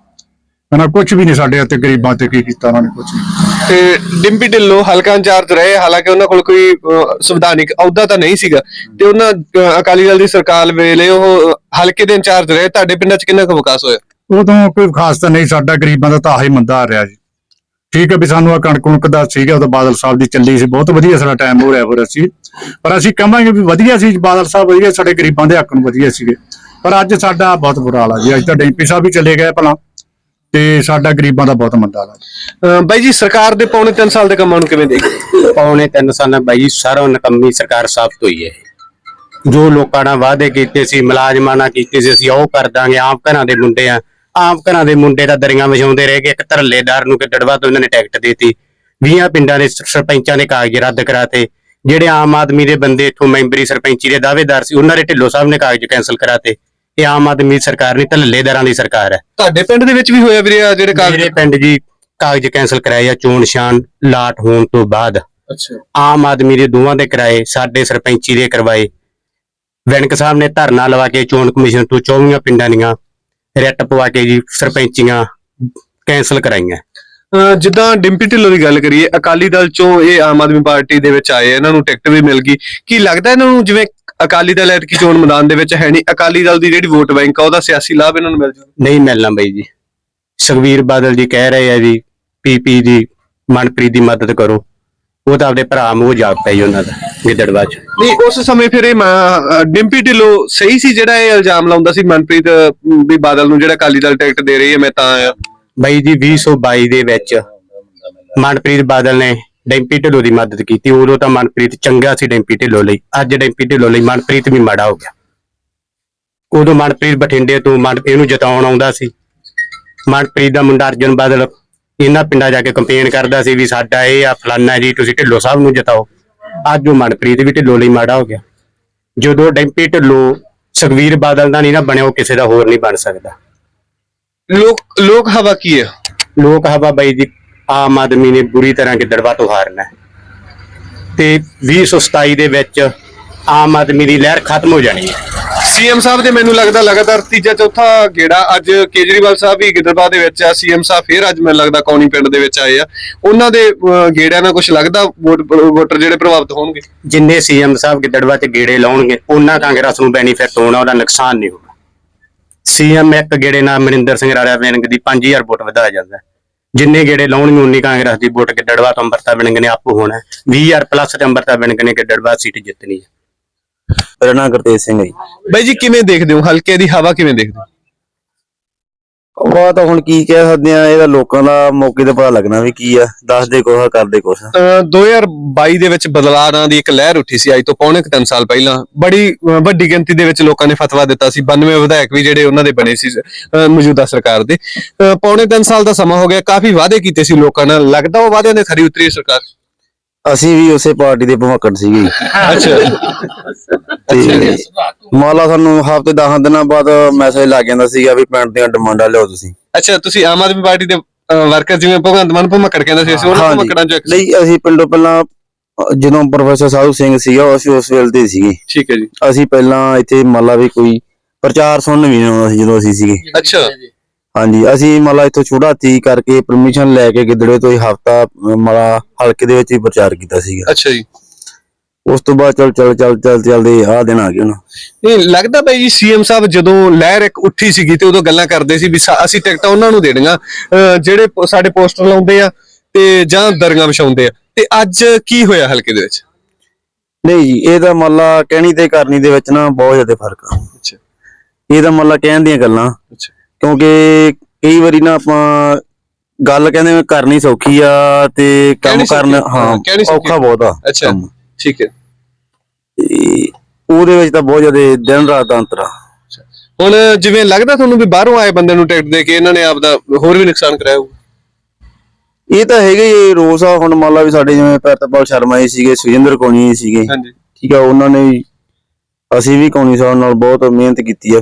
ਉਹਨਾਂ ਕੁਝ ਵੀ ਨਹੀਂ ਸਾਡੇ ਉੱਤੇ ਗਰੀਬਾਂ ਤੇ ਕੀ ਕੀਤਾ ਉਹਨਾਂ ਨੇ ਕੁਝ ਨਹੀਂ। ਤੇ ਡਿੰਪੀ ਢਿੱਲੋਂ ਹਲਕਾ ਇੰਚਾਰਜ ਰਹੇ ਹਾਲਾਂਕਿ ਉਹਨਾਂ ਕੋਲ ਕੋਈ ਸੰਵਿਧਾਨਿਕ ਅਹੁਦਾ ਤਾਂ ਨਹੀਂ ਸੀਗਾ। ਤੇ ਉਹਨਾਂ ਅਕਾਲੀ ਦਲ ਦੀ ਸਰਕਾਰ ਵੇਲੇ ਉਹ ਹਲਕੇ ਦੇ ਇੰਚਾਰਜ ਰਹੇ ਤੁਹਾਡੇ ਪਿੰਡਾਂ 'ਚ ਕਿੰਨਾ ਕੁ ਵਿਕਾਸ ਹੋਇਆ? ਉਦੋਂ ਕੋਈ ਖਾਸ ਤਾਂ ਨਹੀਂ ਸਾਡਾ ਗਰੀਬਾਂ ਦਾ ਤਾਂ ਆਹੀ ਮੰਦਾ ਆ ਰਿਹਾ ਜੀ। ਠੀਕ ਹੈ ਵੀ ਸਾਨੂੰ ਆ ਕਣਕ ਕੁਣਕ ਦਾ ਸੀਗਾ ਉਦੋਂ ਬਾਦਲ ਸਾਹਿਬ ਦੀ ਚੱਲੀ ਸੀ ਬਹੁਤ ਵਧੀਆ ਸਾਡਾ ਟਾਈਮ ਹੋ ਰਿਹਾ ਹੋ ਰਿਹਾ ਸੀ ਪਰ ਅਸੀਂ ਕਹਾਂਗੇ ਵੀ ਵਧੀਆ ਸੀ ਬਾਦਲ ਸਾਹਿਬ ਵਧੀਆ ਸਾਡੇ ਗਰੀਬਾਂ ਦੇ ਹੱਕ ਨੂੰ ਵਧੀਆ ਸੀਗੇ। ਪਰ ਅੱਜ ਸਾਡਾ ਬਹੁਤ ਬੁਰਾ ਹਾਲ ਆ ਜੀ ਅੱਜ ਤਾਂ ਡੈਂਪੀ ਸਾਹਿਬ ਵੀ ਚਲੇ ਗਏ ਭਲਾ ਤੇ ਸਾਡਾ ਗਰੀਬਾਂ ਦਾ ਬਹੁਤ ਮੰਦਾ ਹਾਲ ਆ ਬਾਈ ਜੀ ਸਰਕਾਰ ਦੇ ਪੌਣੇ 3 ਸਾਲ ਦੇ ਕੰਮਾਂ ਨੂੰ ਕਿਵੇਂ ਦੇਖਦੇ? ਪੌਣੇ ਤਿੰਨ ਸਾਲਾਂ ਬਾਈ ਸਾਰੋਂ ਨਕੰਮੀ ਸਰਕਾਰ ਸਾਬਤ ਹੋਈ ਹੈ ਜੋ ਲੋਕਾਂ ਨਾਲ ਵਾਅਦੇ ਕੀਤੇ ਸੀ ਮੁਲਾਜ਼ਮਾਂ ਨਾਲ ਕੀਤੇ ਸੀ ਅਸੀਂ ਉਹ ਕਰ ਦਾਂਗੇ ਆਮ ਘਰਾਂ ਦੇ ਮੁੰਡੇ ਆ। ਆਮ ਘਰਾਂ ਦੇ ਮੁੰਡੇ ਤਾਂ ਦਰੀਆਂ ਵਿਛਾਉਂਦੇ ਰਹੇ ਗਏ। ਇੱਕ ਧਰਲੇਦਾਰ ਨੂੰ ਕਿੱਡੜਵਾ ਤੋਂ ਇਹਨਾਂ ਨੇ ਟਿਕਟ ਦਿੱਤੀ। 20 ਪਿੰਡਾਂ ਦੇ ਸਰਪੰਚਾਂ ਦੇ ਕਾਗਜ਼ ਰੱਦ ਕਰਾਤੇ। ਜਿਹੜੇ ਆਮ ਆਦਮੀ ਦੇ ਬੰਦੇ ਇਥੋਂ ਮੈਂਬਰੀ ਸਰਪੰਚੀ ਦੇ ਦਾਅਵੇਦਾਰ ਸੀ ਉਹਨਾਂ ਦੇ ਢਿੱਲੋਂ ਸਾਹਿਬ ਨੇ ਕਾਗਜ਼ ਕੈਨਸਲ ਕਰਾਤੇ। ਇਹ ਆਮ ਆਦਮੀ ਦੀ ਸਰਕਾਰ ਨਹੀਂ ਧਰਲੇਦਾਰਾਂ ਦੀ ਸਰਕਾਰ ਹੈ। ਤੁਹਾਡੇ ਪਿੰਡ ਦੇ ਵਿੱਚ ਵੀ ਹੋਇਆ ਵੀਰੇ ਆਹ ਜਿਹੜੇ ਕਾਗਜ਼? ਮੇਰੇ ਪਿੰਡ ਜੀ ਕਾਗਜ਼ ਕੈਨਸਲ ਕਰਾਏ ਆ ਚੋਣ ਨਿਸ਼ਾਨ ਲਾਟ ਹੋਣ ਤੋਂ ਬਾਅਦ। ਅੱਛਾ। ਆਮ ਆਦਮੀ ਦੇ ਦੋਵਾਂ ਦੇ ਕਰਾਏ ਸਾਡੇ ਸਰਪੰਚੀ ਦੇ ਕਰਵਾਏ। ਵੈਨਕ ਸਾਹਿਬ ਨੇ ਧਰਨਾ ਲਵਾ ਕੇ ਚੋਣ ਕਮਿਸ਼ਨ ਤੋਂ 24 ਪਿੰਡਾਂ ਦੀਆਂ ਰਿਟ ਪਵਾ ਕੇ ਜੀ ਸਰਪੰਚੀਆਂ ਕੈਨਸਲ ਕਰਾਈਆਂ। ਅਹ ਜਿੱਦਾਂ ਡਿੰਪੀ ਢਿੱਲੋਂ ਦੀ ਗੱਲ ਕਰੀਏ ਅਕਾਲੀ ਦਲ ਚੋਂ ਇਹ ਆਮ ਆਦਮੀ ਪਾਰਟੀ ਦੇ ਵਿੱਚ ਆਏ ਇਹਨਾਂ ਨੂੰ ਟਿਕਟ ਵੀ ਮਿਲ ਗਈ। ਕੀ ਲੱਗਦਾ ਇਹਨਾਂ ਨੂੰ ਜਿਵੇਂ ਅਕਾਲੀ ਦਲ ਐਤਕੀ ਚੋਣ ਮੈਦਾਨ ਦੇ ਵਿੱਚ ਹੈ ਨਹੀਂ ਅਕਾਲੀ ਦਲ ਦੀ ਜਿਹੜੀ ਵੋਟ ਬੈਂਕ ਆ ਉਹਦਾ ਸਿਆਸੀ ਲਾਭ ਇਹਨਾਂ ਨੂੰ ਮਿਲ ਜੂਗਾ ਨਹੀਂ ਮਿਲਣਾ ਬਈ ਜੀ। ਸੁਖਵੀਰ ਬਾਦਲ ਜੀ ਕਹਿ ਰਹੇ ਆ ਜੀ ਪੀਪੀ ਦੀ ਮਨਪ੍ਰੀਤ ਦੀ ਮਦਦ ਕਰੋ। ਉਹ ਤਾਂ ਆਪਦੇ ਭਰਾ ਮੂੰਹ ਜਾਗ ਪਈ ਉਹਨਾਂ ਦਾ ਗਿੱਦੜਵਾ ਚ। ਨਹੀਂ ਉਸ ਸਮੇਂ ਫਿਰ ਇਹ ਮ- ਅਹ ਡਿੰਪੀ ਢਿੱਲੋਂ ਸਹੀ ਸੀ ਜਿਹੜਾ ਇਹ ਇਲਜ਼ਾਮ ਲਾਉਂਦਾ ਸੀ ਮਨਪ੍ਰੀਤ ਅਹ, ਵੀ ਬਾਦਲ ਨੂੰ ਜਿਹੜਾ ਅਕਾਲੀ ਦਲ ਟਿਕਟ ਦੇ ਰਹੀ ਹੈ ਮੈਂ ਤਾਂ ਆਇਆ। ਬਈ ਜੀ 2022 ਦੇ ਵਿੱਚ ਮਨਪ੍ਰੀਤ ਬਾਦਲ ਨੇ ਡੈਂਪੀ ਢਿੱਲੋਂ ਦੀ ਮਦਦ ਕੀਤੀ। ਉਦੋਂ ਤਾਂ ਮਨਪ੍ਰੀਤ ਚੰਗਾ ਸੀ ਡੈਂਪੀ ਢਿੱਲੋਂ ਲਈ। ਅੱਜ ਡੈਂਪੀ ਢਿੱਲੋਂ ਲਈ ਮਨਪ੍ਰੀਤ ਵੀ ਮਾੜਾ ਹੋ ਗਿਆ। ਉਦੋਂ ਮਨਪ੍ਰੀਤ ਬਠਿੰਡੇ ਤੋਂ ਮਨ ਇਹਨੂੰ ਜਿਤਾਉਣ ਆਉਂਦਾ ਸੀ। ਮਨਪ੍ਰੀਤ ਦਾ ਮੁੰਡਾ ਅਰਜਨ ਬਾਦਲ ਇਹਨਾਂ ਪਿੰਡਾਂ ਜਾ ਕੇ ਕੰਪੇਨ ਕਰਦਾ ਸੀ ਵੀ ਸਾਡਾ ਇਹ ਆ ਫਲਾਨਾ ਜੀ ਤੁਸੀਂ ਢਿੱਲੋਂ ਸਾਹਿਬ ਨੂੰ ਜਿਤਾਓ। ਅੱਜ ਉਹ ਮਨਪ੍ਰੀਤ ਵੀ ਢਿੱਲੋਂ ਲਈ ਮਾੜਾ ਹੋ ਗਿਆ। ਜਦੋਂ ਡੈਂਪੀ ਢਿੱਲੋਂ ਸੁਖਵੀਰ ਬਾਦਲ ਦਾ ਨਹੀਂ ਨਾ ਬਣਿਆ ਉਹ ਕਿਸੇ ਦਾ ਹੋਰ ਨਹੀਂ ਬਣ ਸਕਦਾ। ਲੋਕ ਲੋਕ ਹਵਾ ਕੀ ਹੈ? ਲੋਕ ਹਵਾ ਬਾਈ ਜੀ ਆਮ ਆਦਮੀ ਨੇ ਬੁਰੀ ਤਰ੍ਹਾਂ ਗਿੱਦੜਵਾ ਤੋਂ ਹਾਰਨਾ। ਤੇ 2027 ਦੇ ਵਿੱਚ ਆਮ ਆਦਮੀ ਦੀ ਲਹਿਰ ਖਤਮ ਹੋ ਜਾਣੀ ਹੈ। ਸੀਐਮ ਸਾਹਿਬ ਦੇ ਮੈਨੂੰ ਲੱਗਦਾ ਲਗਾਤਾਰ ਤੀਜਾ ਚੌਥਾ ਗੇੜਾ ਅੱਜ ਕੇਜਰੀਵਾਲ ਸਾਹਿਬ ਵੀ ਗਿੱਦੜਬਾਹ ਦੇ ਵਿੱਚ ਆ, ਸੀਐਮ ਸਾਹਿਬ ਫੇਰ ਅੱਜ ਮੈਨੂੰ ਲੱਗਦਾ ਕੌਣੀ ਪਿੰਡ ਦੇ ਵਿੱਚ ਆਏ ਆ। ਉਹਨਾਂ ਦੇ ਗੇੜਿਆਂ ਨਾਲ ਕੁਝ ਲੱਗਦਾ? ਵੋਟਰ ਜਿਹੜੇ ਪ੍ਰਭਾਵਿਤ ਹੋਣਗੇ? ਜਿੰਨੇ ਸੀਐਮ ਸਾਹਿਬ ਗਿੱਦੜਵਾ ਚ ਗੇੜੇ ਲਾਉਣਗੇ, ਉਹਨਾਂ ਕਾਂਗਰਸ ਨੂੰ ਬੈਨੀਫਿਟ ਹੋਣਾ, ਉਹਦਾ ਨੁਕਸਾਨ ਨਹੀਂ ਹੋਣਾ ਸੀਐਮ ਇੱਕ ਗੇੜੇ ਨਾਲ ਮਨਿੰਦਰ ਸਿੰਘ ਰਾਣਾ ਵਿੰਗ ਦੀ 5000 ਵੋਟ ਵਧਾਇਆ ਜਾਂਦਾ ਜਿੰਨੇ ਗੇੜੇ ਲਾਉਣਗੇ, ਉਨੀ ਕਾਂਗਰਸ ਦੀ ਵੋਟ ਗਿੱਦੜਵਾ ਤੋਂ ਅੰਮ੍ਰਿਤਾ ਵਿੰਗ ਨੇ ਆਪੂ ਹੋਣਾ ਹੈ। 20000 ਪਲੱਸ ਤੇ ਅੰਮ੍ਰਿਤਾ ਵਿੰਗ ਨੇ ਗਿੱਦੜਵਾ ਸੀਟ ਜਿੱਤਣੀ ਹੈ। ਮੇਰਾ ਨਾਮ ਗੁਰਤੇਜ ਸਿੰਘ ਹੈ ਜੀ। ਬਾਈ ਜੀ ਕਿਵੇਂ ਦੇਖਦੇ ਹੋ? ਹਲਕੇ ਦੀ ਹਵਾ ਕਿਵੇਂ ਦੇਖਦੇ ਹੋ? ਉਹ ਤਾਂ ਹੁਣ ਕੀ ਕਹਿ ਸਕਦੇ ਆ ਇਹਦਾ ਲੋਕਾਂ ਦਾ ਮੌਕੇ ਤੇ ਪਤਾ ਲੱਗਣਾ ਵੀ ਕੀ ਆ। ਦੱਸਦੇ ਕੁਛ ਆ, ਕਰਦੇ ਕੁਛ। ਆ। ਅਹ 2022 ਦੇ ਵਿੱਚ ਬਦਲਾਅ ਦੀ ਇੱਕ ਲਹਿਰ ਉੱਠੀ ਸੀ ਅੱਜ ਤੋਂ ਪੌਣੇ ਕੁ ਤਿੰਨ ਸਾਲ ਪਹਿਲਾਂ। ਬੜੀ ਅਹ ਵੱਡੀ ਗਿਣਤੀ ਦੇ ਵਿੱਚ ਲੋਕਾਂ ਨੇ ਫਤਵਾ ਦਿੱਤਾ ਸੀ। 92 ਵਿਧਾਇਕ ਵੀ ਜਿਹੜੇ ਉਹਨਾਂ ਦੇ ਬਣੇ ਸੀ ਅਹ ਮੌਜੂਦਾ ਸਰਕਾਰ ਦੇ। ਅਹ ਪੌਣੇ ਤਿੰਨ ਸਾਲ ਦਾ ਸਮਾਂ ਹੋ ਗਿਆ ਕਾਫੀ ਵਾਅਦੇ ਕੀਤੇ ਸੀ ਲੋਕਾਂ ਨਾਲ। ਲੱਗਦਾ ਉਹ ਵਾਅਦਿਆਂ ਦੇ ਖਰੀ ਉਤਰੀ ਸਰਕਾਰ। ਅਸੀਂ ਵੀ ਉਸੇ ਪਾਰਟੀ ਦੇ ਭਵਕੜ ਸੀਗੇ ਜੀ। ਅੱਛਾ। ਤੇ ਮਾਲਾ ਸਾਨੂੰ ਹਫ਼ਤੇ 10 ਦਿਨਾਂ ਬਾਅਦ ਮੈਸੇਜ ਲੱਗ ਜਾਂਦਾ ਸੀਗਾ ਵੀ ਪਿੰਡ ਦੀਆਂ ਡਿਮਾਂਡਾਂ ਲਿਆਓ ਤੁਸੀਂ। ਅੱਛਾ ਤੁਸੀਂ ਆਮ ਆਦਮੀ ਪਾਰਟੀ ਦੇ ਵਰਕਰ ਜਿਵੇਂ ਭਗਵੰਤ ਮਾਨ ਭਮਕੜ ਕਹਿੰਦਾ ਸੀ ਅਸੀਂ ਉਹਨਾਂ। ਭਮਕੜਾਂ ਚ ਇੱਕ ਸੀ। ਨਹੀਂ ਅਸੀਂ ਪਿੰਡੋਂ ਪਹਿਲਾਂ ਅ, ਜਦੋਂ ਪ੍ਰੋਫੈਸਰ ਸਾਧੂ ਸਿੰਘ ਸੀਗਾ ਅਸੀਂ ਉਸ ਵੇਲੇ ਦੇ ਸੀਗੇ। ਠੀਕ ਹੈ ਜੀ। ਅਸੀਂ ਪਹਿਲਾਂ ਇੱਥੇ ਮਾਲਾ ਵੀ ਕੋਈ ਪ੍ਰਚਾਰ ਸੁਣਨ ਵੀ ਨਹੀਂ ਆਉਂਦਾ ਸੀ ਜਦੋਂ ਅਸੀਂ ਸੀਗੇ। ਅੱਛਾ। ਹਾਂਜੀ ਅਸੀਂ ਮਾਲਾ ਇੱਥੋਂ ਤੀ ਕਰਕੇ ਪਰਮਿਸ਼ਨ ਲੈ ਕੇ ਗਿੱਦੜੇ ਤੋਂ ਹੀ ਹਫਤਾ ਮਾਲਾ ਹਲਕੇ ਦੇ ਵਿੱਚ ਹੀ ਪ੍ਰਚਾਰ ਕੀਤਾ ਸੀਗਾ। ਅੱਛਾ ਜੀ। ਉਸ ਤੋਂ ਬਾਅਦ ਚੱਲ ਚੱਲ ਚੱਲ ਚੱਲ ਚੱਲਦੇ ਆਹ ਦਿਨ ਆ ਗਏ ਹੁਣ। ਇਹ ਲੱਗਦਾ ਬਈ ਜੀ ਸੀਐਮ ਸਾਹਿਬ ਜਦੋਂ ਲਹਿਰ ਇੱਕ ਉੱਠੀ ਸੀਗੀ ਤੇ ਉਦੋਂ ਗੱਲਾਂ ਕਰਦੇ ਸੀ ਵੀ ਅਸੀਂ ਟਿਕਟਾਂ ਉਹਨਾਂ ਨੂੰ ਦੇਣੀਆਂ ਜਿਹੜੇ ਸਾਡੇ ਪੋਸਟਰ ਲਾਉਂਦੇ ਆ ਤੇ ਜਾਂ ਦਰੀਆਂ ਵਿਛਾਉਂਦੇ ਆ। ਤੇ ਅੱਜ ਕੀ ਹੋਇਆ ਹਲਕੇ ਦੇ ਵਿੱਚ? ਨਹੀਂ ਜੀ ਇਹ ਤਾਂ ਮੱਲਾ ਕਹਿਣੀ ਤੇ ਕਰਨੀ ਦੇ ਵਿੱਚ ਨਾ ਬਹੁਤ ਜ਼ਿਆਦਾ ਫ਼ਰਕ ਆ। ਅੱਛਾ। ਇਹ ਤਾਂ ਮੱਲਾ ਕਹਿਣ ਦੀਆਂ ਗੱਲਾਂ। ਅੱਛਾ। ਕਿਉਂਕਿ ਕਈ ਵਾਰੀ ਨਾ ਆਪਾਂ ਗੱਲ ਕਹਿੰਦੇ ਕਰਨੀ ਸੌਖੀ ਆ ਤੇ ਕੰਮ ਕਹਿਣੀ ਸੌਖੀ ਕਰਨਾ ਆ, ਹਾਂ ਕਹਿਣੀ ਸੌਖੀ ਔਖਾ ਬਹੁਤ ਆ ਅੱਛਾ ਕੰਮ। ਠੀਕ ਹੈ। ਤੇ ਉਹਦੇ ਵਿੱਚ ਤਾਂ ਬਹੁਤ ਜ਼ਿਆਦਾ ਦਿਨ ਰਾਤ ਦਾ ਅੰਤਰ ਆ। ਹੁਣ ਜਿਵੇਂ ਲੱਗਦਾ ਤੁਹਾਨੂੰ ਵੀ ਬਾਹਰੋਂ ਆਏ ਬੰਦੇ ਨੂੰ ਟਿਕਟ ਦੇ ਕੇ ਇਹਨਾਂ ਨੇ ਆਪਦਾ ਹੋਰ ਵੀ ਨੁਕਸਾਨ ਕਰਾਇਆ ਹੋਊ? ਇਹ ਤਾਂ ਹੈਗਾ ਹੀ ਇਹ ਰੋਸ ਆ। ਹੁਣ ਮੰਨ ਲਾ ਵੀ ਸਾਡੇ ਜਿਵੇਂ ਪ੍ਰਤਪਾਲ ਸ਼ਰਮਾ ਜੀ ਸੀਗੇ ਸੁਜਿੰਦਰ ਕੋਣੀ ਜੀ ਸੀਗੇ। ਹਾਂਜੀ। ਠੀਕ ਆ ਉਹਨਾਂ ਨੇ ਵੀ- ਅਸੀਂ ਵੀ ਕੋਣੀ ਸਾਹਿਬ ਨਾਲ ਬਹੁਤ ਮਿਹਨਤ ਕੀਤੀ ਆ।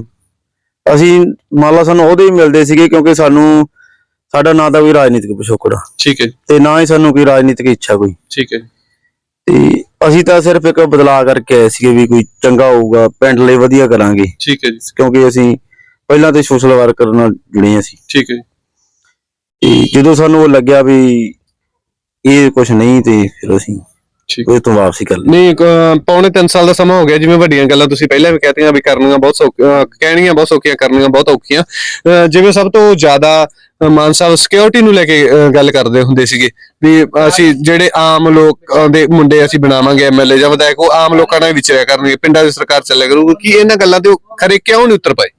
ਅਸੀਂ ਮੰਨ ਲਾ ਸਾਨੂੰ ਉਹਦੇ ਹੀ ਮਿਲਦੇ ਸੀਗੇ ਕਿਉਂਕਿ ਸਾਨੂੰ ਸਾਡਾ ਨਾ ਤਾਂ ਕੋਈ ਰਾਜਨੀਤਿਕ ਪਿਛੋਕੜ। ਠੀਕ ਹੈ ਤੇ ਨਾ ਹੀ ਸਾਨੂੰ ਕੋਈ ਰਾਜਨੀਤਿਕ ਇੱਛਾ ਕੋਈ। ਠੀਕ ਹੈ। ਤੇ ਅਸੀਂ ਤਾਂ ਸਿਰਫ ਇੱਕ ਬਦਲਾਅ ਕਰਕੇ ਆਏ ਸੀਗੇ ਵੀ ਕੋਈ ਚੰਗਾ ਹੋਊਗਾ ਪਿੰਡ ਲਈ ਵਧੀਆ ਕਰਾਂਗੇ। ਠੀਕ ਹੈ ਜੀ। ਕਿਉਂਕਿ ਅਸੀਂ ਪਹਿਲਾਂ ਤੇ ਸੋਸ਼ਲ ਵਰਕਰ ਨਾਲ ਜੁੜੇ ਅਸੀਂ। ਠੀਕ ਹੈ ਜੀ। ਤੇ ਜਦੋਂ ਸਾਨੂੰ ਉਹ ਲੱਗਿਆ ਵੀ ਇਹ ਕੁਝ ਨਹੀਂ ਤੇ ਫਿਰ ਅਸੀਂ ਠੀਕ। ਉਹ ਤੋਂ ਵਾਪਸੀ ਕਰ ਲਈ। ਨਹੀਂ ਅਹ ਪੌਣੇ 3 ਸਾਲ ਦਾ ਸਮਾਂ ਹੋ ਗਿਆ ਜਿਵੇਂ ਵੱਡੀਆਂ ਗੱਲਾਂ ਤੁਸੀਂ ਪਹਿਲਾਂ ਵੀ ਕਹਤੀਆਂ ਵੀ ਕਰਨੀਆਂ ਬਹੁਤ ਸੌਖੀਆਂ ਕਹਿਣੀਆਂ ਬਹੁਤ ਸੌਖੀਆਂ ਕਰਨੀਆਂ ਬਹੁਤ ਔਖੀਆਂ। ਅਹ ਜਿਵੇਂ ਸਭ ਤੋਂ ਜ਼ਿਆਦਾ ਅਹ ਮਾਨ ਸਾਹਿਬ ਸਿਕਿਉਰਿਟੀ ਨੂੰ ਲੈ ਕੇ ਅਹ ਗੱਲ ਕਰਦੇ ਹੁੰਦੇ ਸੀਗੇ ਵੀ ਅਸੀਂ ਜਿਹੜੇ ਆਮ ਲੋਕਾਂ ਦੇ ਮੁੰਡੇ ਅਸੀਂ ਬਣਾਵਾਂਗੇ ਐਮਐਲਏ ਜਾਂ ਵਿਧਾਇਕ ਉਹ ਆਮ ਲੋਕਾਂ ਨਾਲ ਹੀ ਵਿਚਰਿਆ ਕਰਨਗੇ ਪਿੰਡਾਂ ਦੀ ਸਰਕਾਰ ਚੱਲਿਆ ਕਰੂਗੀ। ਕੀ ਇਹਨਾਂ ਗੱਲਾਂ ਤੇ ਉਹ ਖਰੇ ਕਿਉਂ ਨਹੀਂ ਉਤਰ ਪਾਏ?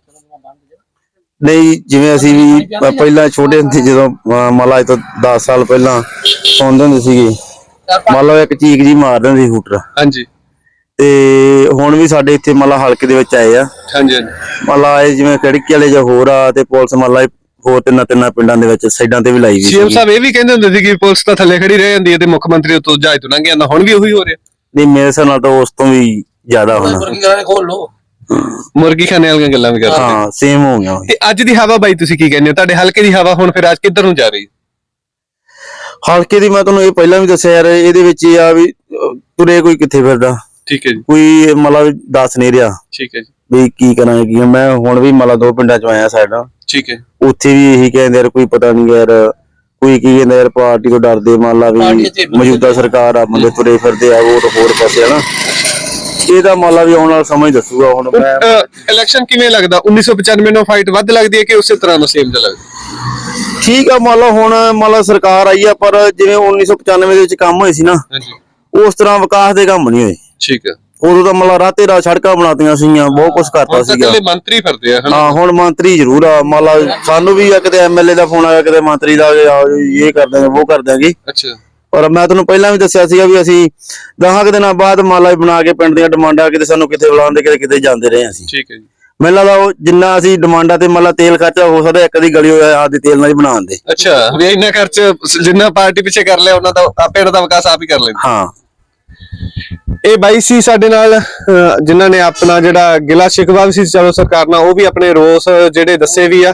ਨਹੀਂ ਜਿਵੇਂ ਅਸੀਂ ਵੀ ਪ- ਪਹਿਲਾਂ ਛੋਟੇ ਹੁੰਦੇ ਜਦੋਂ ਅਹ ਮੰਨ ਲਾ ਅੱਜ ਤੋਂ 10 ਸਾਲ ਪਹਿਲਾਂ ਸੌਂਦੇ ਹੁੰਦੇ ਸੀਗੇ ਮੰਨ ਲਓ ਇੱਕ ਚੀਕ ਜੀ ਮਾਰ ਦਿੰਦੇ ਸੀ ਹੂਟਰ। ਹਾਂਜੀ। ਤੇ ਹੁਣ ਵੀ ਸਾਡੇ ਇੱਥੇ ਮੰਨ ਲਾ ਹਲਕੇ ਦੇ ਵਿੱਚ ਆਏ ਆ। ਹਾਂਜੀ ਹਾਂਜੀ। ਮੰਨ ਲਾ ਇਹ ਜਿਵੇਂ ਖੜਕੀ ਵਾਲੇ ਜਾਂ ਹੋਰ ਆ ਤੇ ਪੁਲਿਸ ਮੰਨ ਲਾ ਇਹ ਹੋਰ ਤਿੰਨਾਂ ਤਿੰਨਾਂ ਪਿੰਡਾਂ ਦੇ ਵਿੱਚ ਸਾਈਡਾਂ ਤੇ ਵੀ ਲਾਈ ਵੀ ਸੀਐਮ। ਸਾਹਿਬ ਇਹ ਵੀ ਕਹਿੰਦੇ ਹੁੰਦੇ ਸੀ ਕਿ ਪੁਲਿਸ ਤਾਂ ਥੱਲੇ ਖੜੀ ਰਹਿ ਜਾਂਦੀ ਹੈ ਤੇ ਮੁੱਖ ਮੰਤਰੀ ਉੱਤੋਂ ਜਹਾਜ਼ ਤੋਂ ਲੰਘ ਜਾਂਦਾ ਹੁਣ ਵੀ ਉਹੀ ਹੋ ਰਿਹਾ। ਨਹੀਂ ਮੇਰੇ ਹਿਸਾਬ ਨਾਲ ਤਾਂ ਉਸ ਤੋਂ ਵੀ ਜ਼ਿਆਦਾ ਹੋਣਾ। ਮੁਰਗੀ ਕਰਾਣੇ ਖੋਲ ਲੋ ਮੁਰਗੀ ਖਾਣੇ ਵਾਲੀਆਂ ਗੱਲਾਂ ਵੀ ਕਰਦੇ। ਹਾਂ ਸੇਮ ਹੋ ਗਿਆ। ਤੇ ਅੱਜ ਦੀ ਹਵਾ ਬਾਈ ਤੁਸੀਂ ਕੀ ਕਹਿੰਦੇ ਹੋ? ਤੁਹਾਡੇ ਹਲਕੇ ਦੀ ਹਵਾ ਹੁਣ ਫਿਰ ਅੱਜ ਕਿੱਧਰ ਨੂੰ ਜਾ ਰਹੀ ਹੈ? ਹਲਕੇ ਦੀ ਮੈਂ ਤੁਹਾਨੂੰ ਇਹ ਪਹਿਲਾਂ ਵੀ ਦੱਸਿਆ ਯਾਰ ਇਹਦੇ ਵਿੱਚ ਇਹ ਆ ਵੀ ਤੁਰੇ ਕੋਈ ਕਿੱਥੇ ਫਿਰਦਾ? ਠੀਕ ਹੈ ਜੀ। ਕੋਈ ਮਤਲਬ ਦੱਸ ਨਹੀਂ ਰਿਹਾ ਠੀਕ ਹੈ ਜੀ। ਵੀ ਕੀ ਕਰਾਂਗੇ ਕੀ। ਮੈਂ ਹੁਣ ਵੀ ਮਤਲਬ ਦੋ ਪਿੰਡਾਂ ਚ ਆਇਆ ਸਾਈਡਾਂ ਠੀਕ ਹੈ। ਉੱਥੇ ਵੀ ਇਹੀ ਕਹਿੰਦੇ ਯਾਰ ਕੋਈ ਪਤਾ ਨਹੀਂ ਯਾਰ ਕੋਈ ਕੀ ਕਹਿੰਦਾ ਯਾਰ ਪਾਰਟੀ ਤੋਂ ਡਰਦੇ ਮੰਨ ਲਾ ਵੀ ਮੌਜੂਦਾ ਸਰਕਾਰ ਆ ਬੰਦੇ ਤੁਰੇ ਫਿਰਦੇ ਆ ਵੋਟ ਹੋਰ ਪਾਸੇ ਹਨਾ ਇਹ ਤਾਂ ਮੰਨ ਲਾ ਵੀ ਆਉਣ ਵਾਲਾ ਸਮਾਂ ਹੀ ਦੱਸੂਗਾ ਹੁਣ ਮੈਂ। ਇਲੈਕਸ਼ਨ ਕਿਵੇਂ ਲੱਗਦਾ? 1995 ਨੂੰ ਫਾਈਟ ਵੱਧ ਲੱਗਦੀ ਹੈ ਕਿ ਉਸੇ ਤਰ੍ਹਾਂ ਦਾ ਸੇਮ ਜਿਹਾ ਲੱਗਦਾ? ਠੀਕ ਆ ਮੰਨ ਲਾ ਹੁਣ ਮੰਨ ਲਾ ਸਰਕਾਰ ਆਈ ਆ ਪਰ ਜਿਵੇਂ 1995 ਦੇ ਵਿੱਚ ਕੰਮ ਹੋਏ ਸੀ ਨਾ ਉਸ ਤਰ੍ਹਾਂ ਵਿਕਾਸ ਦੇ ਕੰਮ ਨਹੀਂ ਹੋਏ। ਠੀਕ ਹੈ ਉਦੋਂ ਤਾਂ ਮੰਨ ਲਾ ਰਾਤੇ ਰਾਤ ਸੜਕਾਂ ਬਣਾਤੀਆਂ ਸੀਗੀਆਂ ਬਹੁਤ ਕੁਝ ਕਰਤਾ ਹੁਣ ਸੀਗਾ। ਇਕੱਲੇ ਮੰਤਰੀ ਫਿਰਦੇ ਆ ਹਾਂ ਹੁਣ ਮੰਤਰੀ ਜ਼ਰੂਰ ਆ ਮੰਨ ਲਾ ਸਾਨੂੰ ਵੀ ਆ ਕਿਤੇ ਐਮਐਲਏ ਦਾ ਫੋਨ ਆਇਆ ਕਿਤੇ ਮੰਤਰੀ ਦਾ ਆ ਇਹ ਕਰ ਦਾਂਗੇ ਉਹ ਕਰ ਦਾਂਗੇ ਅੱਛਾ। ਪਰ ਮੈਂ ਤੁਹਾਨੂੰ ਪਹਿਲਾਂ ਵੀ ਦੱਸਿਆ ਸੀਗਾ ਵੀ ਅਸੀਂ ਦਸਾਂ ਕੁ ਦਿਨਾਂ ਬਾਅਦ ਮਾਲਾ ਬਣਾ ਕੇ ਪਿੰਡ ਦੀਆਂ ਡਿਮਾਂਡਾਂ ਕਿਤੇ ਸਾਨੂੰ ਕਿਤੇ ਬੁਲਾਉਂਦੇ ਕਿਤੇ ਕਿਤੇ ਜਾਂਦੇ ਰਹੇ ਅਸੀਂ। ਠੀਕ ਹੈ ਜੀ। ਮੈਨੂੰ ਲੱਗਦਾ ਉਹ ਜਿੰਨਾ ਅਸੀਂ ਡਿਮਾਂਡਾਂ ਤੇ ਮਤਲਬ ਤੇਲ ਖਰਚਾ ਹੋ ਸਕਦਾ ਇੱਕ ਦੀ ਗਲੀ ਹੋਇਆ ਆਦੀ ਤੇਲ ਨਾਲ ਹੀ ਬਣਾਉਂਦੇ ਅੱਛਾ ਵੀ ਇੰਨਾ ਖਰਚ ਜਿੰਨਾ ਪਾਰਟੀ ਪਿੱਛੇ ਕਰ ਲਿਆ ਉਹਨਾਂ ਦਾ ਆ ਪਿੰਡ ਦਾ ਵਿਕਾਸ ਆਪ ਹੀ ਕਰ ਲੈਂਦੇ। ਹਾਂ। ਇਹ ਬਾਈ ਸੀ ਸਾਡੇ ਨਾਲ ਅਹ, ਜਿਨ੍ਹਾਂ ਨੇ ਆਪਣਾ ਜਿਹੜਾ ਗਿਲਾ ਸ਼ਿਕਵਾ ਵੀ ਸੀ ਚਲੋ ਸਰਕਾਰ ਨਾਲ ਉਹ ਵੀ ਆਪਣੇ ਰੋਸ ਜਿਹੜੇ ਦੱਸੇ ਵੀ ਆ।